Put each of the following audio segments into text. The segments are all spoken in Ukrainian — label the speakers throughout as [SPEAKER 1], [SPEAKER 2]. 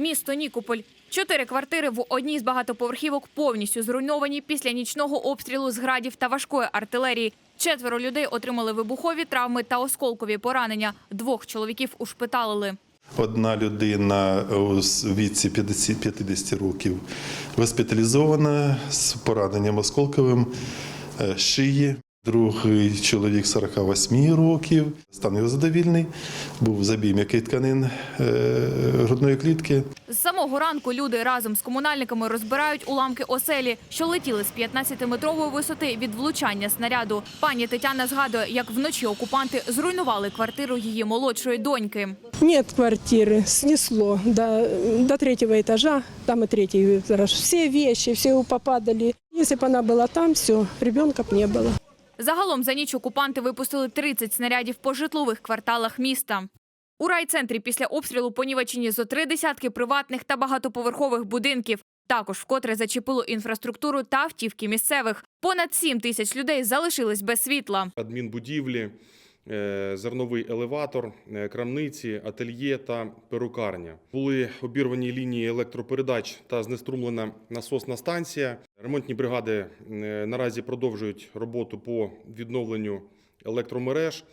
[SPEAKER 1] Місто Нікополь. Чотири квартири в одній з багатоповерхівок повністю зруйновані після нічного обстрілу з градів та важкої артилерії. Четверо людей отримали вибухові травми та осколкові поранення. Двох чоловіків ушпиталили.
[SPEAKER 2] Одна людина у віці 50 50 років госпіталізована з пораненням осколковим е, шиї. Другий чоловік 48 років, стан його задовільний, був забій м'яких тканин е, грудної клітки.
[SPEAKER 1] З самого ранку люди разом з комунальниками розбирають уламки оселі, що летіли з 15-метрової висоти від влучання снаряду. Пані Тетяна згадує, як вночі окупанти зруйнували квартиру її молодшої доньки.
[SPEAKER 3] Нет квартиры, снесло до, до третьего этажа, там и третий этаж. Все вещи, все попадали. Если бы она была там, все, ребенка б не было.
[SPEAKER 1] Загалом за ніч окупанти випустили 30 снарядів по житлових кварталах міста. У райцентрі після обстрілу понівечені зо три десятки приватних та багатоповерхових будинків. Також вкотре зачепило інфраструктуру та автівки місцевих. Понад 7 тисяч людей залишились без світла.
[SPEAKER 4] адмінбудівлі, зерновий елеватор, е, крамниці, ательє та перукарня. Були обірвані лінії електропередач та знеструмлена насосна станція. Ремонтні бригади е, наразі продовжують роботу по відновленню електромереж.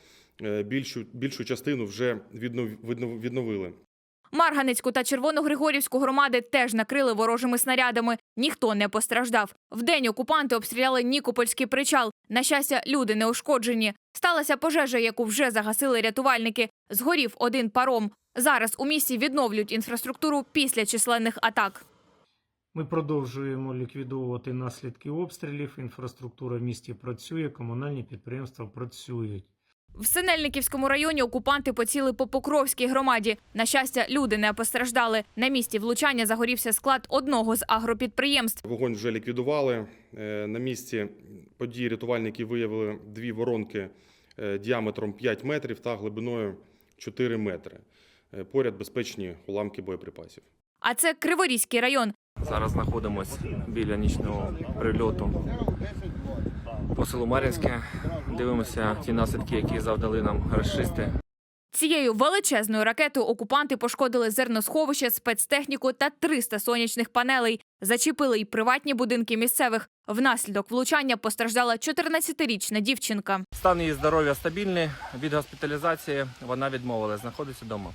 [SPEAKER 4] Е, Більшу, більшу частину вже віднов- віднов- відновили.
[SPEAKER 1] Марганецьку та Червоногригорівську громади теж накрили ворожими снарядами. Ніхто не постраждав. Вдень окупанти обстріляли Нікопольський причал. На щастя, люди не ушкоджені. Сталася пожежа, яку вже загасили рятувальники. Згорів один паром. Зараз у місті відновлюють інфраструктуру після численних атак.
[SPEAKER 5] Ми продовжуємо ліквідовувати наслідки обстрілів. Інфраструктура в місті працює, комунальні підприємства працюють.
[SPEAKER 1] В Синельниківському районі окупанти поціли по Покровській громаді. На щастя, люди не постраждали. На місці влучання загорівся склад одного з агропідприємств.
[SPEAKER 4] Вогонь вже ліквідували. Е, На місці події рятувальники виявили дві воронки е, діаметром 5 метрів та глибиною 4 метри. Е, Поряд безпечні уламки боєприпасів.
[SPEAKER 1] А це Криворізький район.
[SPEAKER 6] Зараз знаходимося біля нічного прильоту по селу Мар'їнське. Дивимося ті наслідки, які завдали нам рашисти.
[SPEAKER 1] Цією величезною ракетою окупанти пошкодили зерносховище, спецтехніку та 300 сонячних панелей. Зачепили й приватні будинки місцевих. Внаслідок влучання постраждала 14-річна дівчинка.
[SPEAKER 6] Стан її здоров'я стабільний. Від госпіталізації вона відмовилась, знаходиться вдома.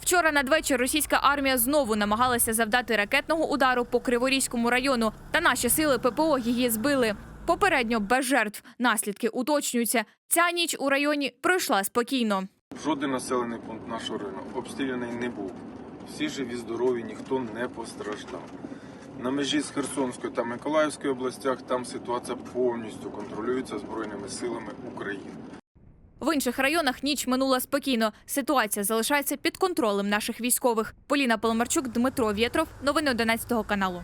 [SPEAKER 1] Вчора надвечір російська армія знову намагалася завдати ракетного удару по Криворізькому району, та наші сили ППО її збили. Попередньо без жертв. Наслідки уточнюються. Ця ніч у районі пройшла спокійно.
[SPEAKER 7] Жоден населений пункт нашого району обстріляний не був. Всі живі, здорові, ніхто не постраждав. На межі з Херсонською та Миколаївською областях там ситуація повністю контролюється Збройними силами України.
[SPEAKER 1] В інших районах ніч минула спокійно. Ситуація залишається під контролем наших військових. Поліна Поломарчук, Дмитро Вєтров. Новини 11 каналу.